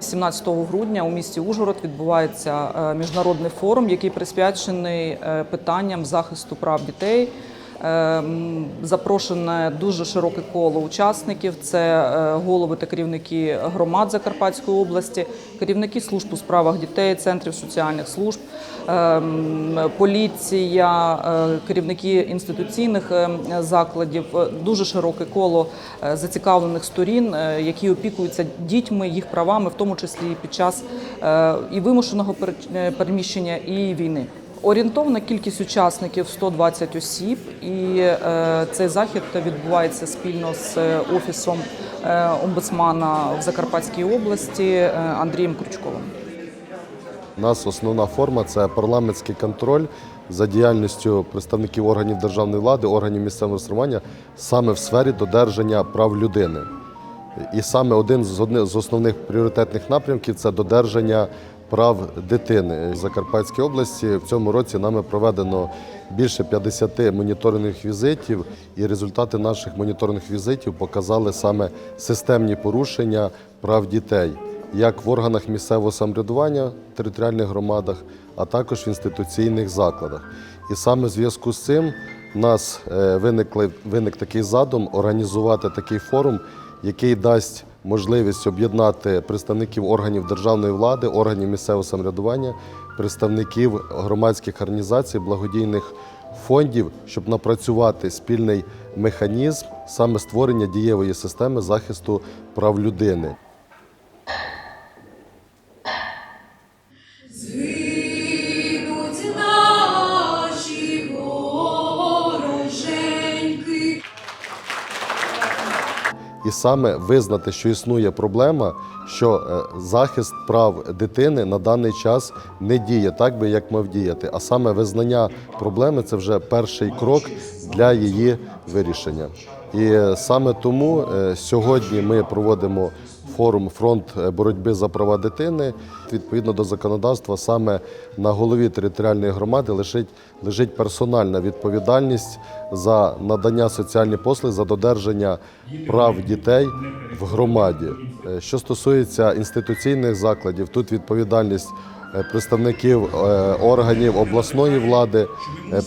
17 грудня у місті Ужгород відбувається е, міжнародний форум, який присвячений е, питанням захисту прав дітей. Е, м, Запрошене дуже широке коло учасників. Це е, голови та керівники громад Закарпатської області, керівники служб у справах дітей, центрів соціальних служб, е, поліція, е, керівники інституційних е, закладів. Е, Дуже широке коло зацікавлених сторін, які опікуються дітьми, їх правами, в тому числі під час і вимушеного пере- переміщення, і війни. Орієнтовна кількість учасників 120 осіб, і е, цей захід відбувається спільно з е, офісом е, омбудсмана в Закарпатській області Андрієм Крючковим. У нас основна форма це парламентський контроль за діяльністю представників органів державної влади, органів місцевого самоврядування саме в сфері додержання прав людини. І саме один з основних пріоритетних напрямків це додержання прав дитини. В Закарпатській області в цьому році нами проведено більше 50 моніторингових візитів, і результати наших моніторингових візитів показали саме системні порушення прав дітей як в органах місцевого самоврядування, територіальних громадах, а також в інституційних закладах. І саме в зв'язку з цим у нас е, виникли, виник такий задум організувати такий форум, який дасть можливість об'єднати представників органів державної влади, органів місцевого самоврядування, представників громадських організацій, благодійних фондів, щоб напрацювати спільний механізм саме створення дієвої системи захисту прав людини. І саме визнати, що існує проблема, що е, захист прав дитини на даний час не діє так би, як мав діяти. А саме визнання проблеми це вже перший крок для її вирішення. І е, саме тому е, сьогодні ми проводимо форум Фронт боротьби за права дитини. Відповідно до законодавства, саме на голові територіальної громади лежить, лежить персональна відповідальність за надання соціальних послуг, за додержання прав дітей в громаді. Е, Що стосується інституційних закладів, тут відповідальність е, представників е, органів обласної влади,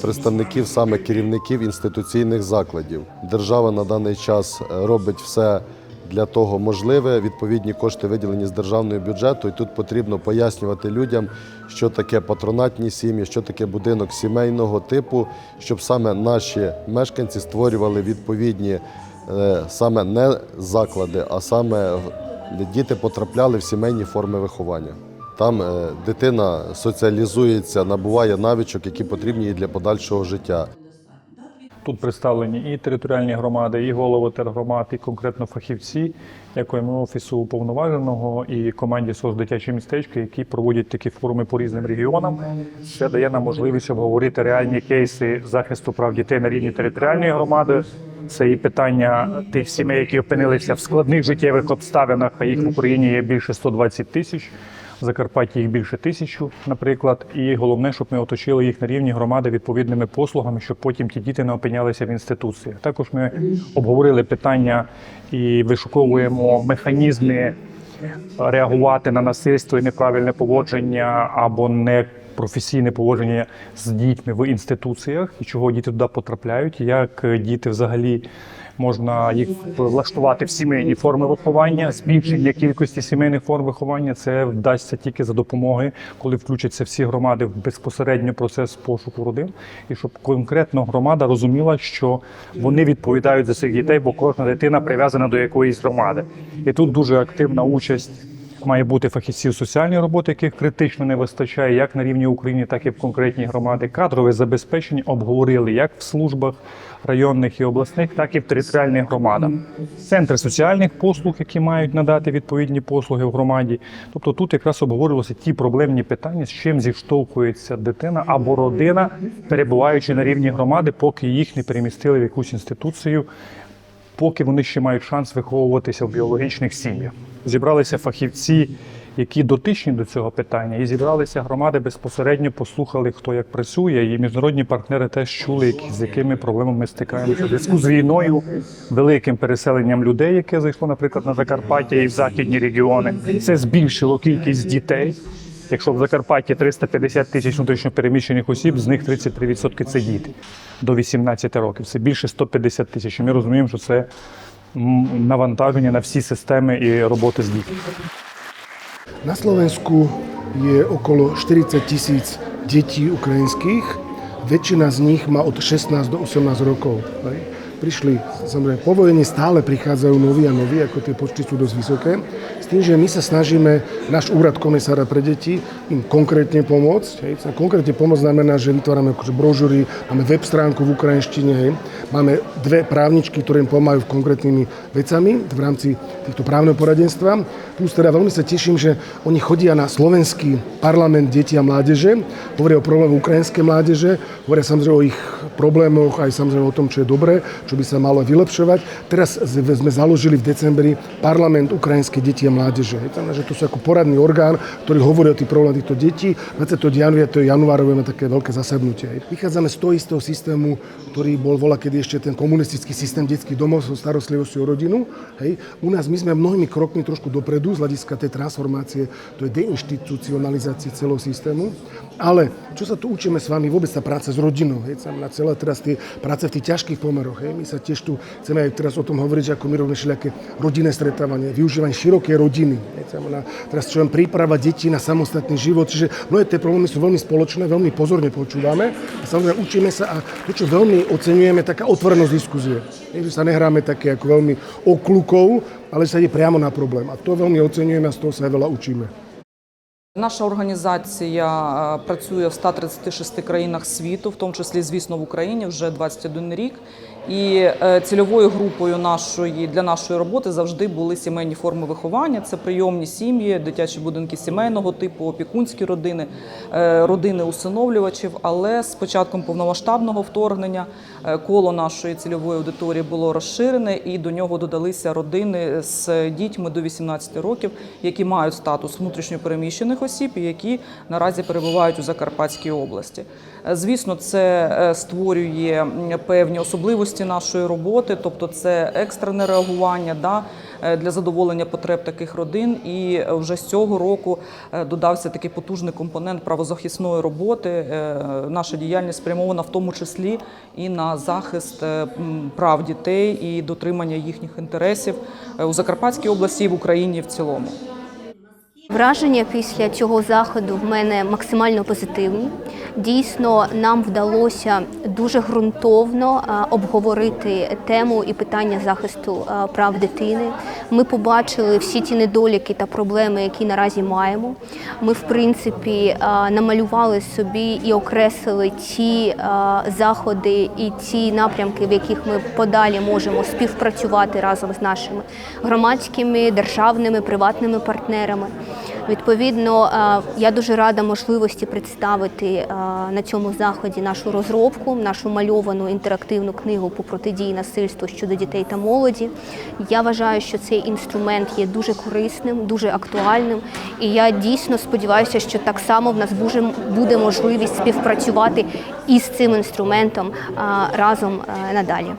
представників саме керівників інституційних закладів. Держава на даний час робить все для того можливе. Відповідні кошти виділені з державного бюджету, і тут потрібно пояснювати людям, що таке патронатні сім'ї, що таке будинок сімейного типу, щоб саме наші мешканці створювали відповідні е, саме не заклади, а саме діти потрапляли в сімейні форми виховання. Там е, дитина соціалізується, набуває навичок, які потрібні їй для подальшого життя. Тут представлені і територіальні громади, і голови тергромад, і конкретно фахівці, якому офісу уповноваженого і команді СОС дитячі містечки, які проводять такі форуми по різним регіонам. Це дає нам можливість обговорити реальні кейси захисту прав дітей на рівні територіальної громади. Це і питання тих сімей, які опинилися в складних життєвих обставинах, а їх в Україні є більше 120 тисяч. В Закарпатті їх більше тисячу, наприклад. І головне, щоб ми оточили їх на рівні громади відповідними послугами, щоб потім ті діти не опинялися в інституціях. Також ми обговорили питання і вишуковуємо механізми реагувати на насильство і неправильне поводження або не професійне поводження з дітьми в інституціях, і чого діти туди потрапляють, як діти взагалі можна їх влаштувати в сімейні форми виховання. Збільшення кількості сімейних форм виховання це вдасться тільки за допомоги, коли включаться всі громади в безпосередньо процес пошуку родин, і щоб конкретно громада розуміла, що вони відповідають за цих дітей, бо кожна дитина прив'язана до якоїсь громади. І тут дуже активна участь. Має бути фахівців соціальної роботи, яких критично не вистачає, як на рівні України, так і в конкретній громади. Кадрове забезпечення обговорили як в службах районних і обласних, так і в територіальних громадах. Центри соціальних послуг, які мають надати відповідні послуги в громаді. Тобто тут якраз обговорювалися ті проблемні питання, з чим зіштовхується дитина або родина, перебуваючи на рівні громади, поки їх не перемістили в якусь інституцію поки вони ще мають шанс виховуватися в біологічних сім'ях. Зібралися фахівці які дотичні до цього питання, і зібралися громади безпосередньо, послухали, хто як працює, і міжнародні партнери теж чули, які, з якими проблемами стикаємося зв'язку з війною, великим переселенням людей, яке зайшло, наприклад, на Закарпаття і в західні регіони. Це збільшило кількість дітей. Якщо в Закарпатті 350 тисяч внутрішньопереміщених осіб, з них 33% це діти до 18 років. Це більше 150 тисяч. Ми розуміємо, що це навантаження на всі системи і роботи з дітьми. Na Slovensku je okolo 40 tisíc detí ukrajinských. Väčšina z nich má od 16 do 18 rokov. hej. Prišli, samozrejme, po vojne stále prichádzajú noví a noví, ako tie počty sú dosť vysoké. Tým, že my sa snažíme, náš úrad komisára pre deti, im konkrétne pomôcť. Hej. Konkrétne pomôcť znamená, že vytvárame akože brožúry, máme web stránku v ukrajinštine, hej. máme dve právničky, ktoré im pomáhajú konkrétnymi vecami v rámci týchto právneho poradenstva. Plus teda veľmi sa teším, že oni chodia na slovenský parlament detí a mládeže, hovoria o problémoch ukrajinskej mládeže, hovoria samozrejme o ich problémoch, aj samozrejme o tom, čo je dobré, čo by sa malo vylepšovať. Teraz sme založili v decembri parlament ukrajinskej detí a mládeže. Že to sú ako poradný orgán, ktorý hovorí o tých problémoch týchto detí. 20. januára, to je januára, budeme také veľké zasadnutie. Vychádzame z toho istého systému, ktorý bol vola, kedy ešte ten komunistický systém detských domov so starostlivosťou o rodinu. Hej. U nás my sme mnohými krokmi trošku dopredu z hľadiska tej transformácie, to je deinstitucionalizácie celého systému. Ale čo sa tu učíme s vami, vôbec tá práca s rodinou, hej, na celé teraz tie práce v tých ťažkých pomeroch. Hej. My sa tiež tu chceme aj teraz o tom hovoriť, že ako my robíme všelijaké rodinné stretávanie, využívanie širokej rodiny. Hej, znamená, teraz čo len príprava detí na samostatný život, čiže mnohé tie problémy sú veľmi spoločné, veľmi pozorne počúvame a samozrejme učíme sa a to, čo veľmi oceňujeme, taká otvorenosť diskuzie. Hej, že sa nehráme také ako veľmi oklukov, ale sa ide priamo na problém. A to veľmi oceňujeme a z toho sa aj veľa učíme. Наша організація е, працює в 136 країнах світу, в тому числі, звісно, в Україні вже 21 рік. І е, цільовою групою нашої для нашої роботи завжди були сімейні форми виховання. Це прийомні сім'ї, дитячі будинки сімейного типу, опікунські родини, е, родини усиновлювачів. Але з початком повномасштабного вторгнення коло нашої цільової аудиторії було розширене, і до нього додалися родини з дітьми до 18 років, які мають статус внутрішньопереміщених осіб і які наразі перебувають у Закарпатській області. Звісно, це е, створює певні особливості нашої роботи, тобто це екстрене реагування да, е, для задоволення потреб таких родин. І вже з цього року е, додався такий потужний компонент правозахисної роботи. Наша діяльність спрямована в тому числі і на захист прав дітей і дотримання їхніх інтересів у Закарпатській області і в Україні в цілому. Враження після цього заходу в мене максимально позитивні. Дійсно, нам вдалося дуже ґрунтовно обговорити тему і питання захисту прав дитини. Ми побачили всі ті недоліки та проблеми, які наразі маємо. Ми, в принципі, намалювали собі і окреслили ті заходи і ті напрямки, в яких ми подалі можемо співпрацювати разом з нашими громадськими, державними, приватними партнерами. Відповідно, е, я дуже рада можливості представити е, на цьому заході нашу розробку, нашу мальовану інтерактивну книгу по протидії насильству щодо дітей та молоді. Я вважаю, що цей інструмент є дуже корисним, дуже актуальним, і я дійсно сподіваюся, що так само в нас буде- можливість співпрацювати із цим інструментом е, разом надалі.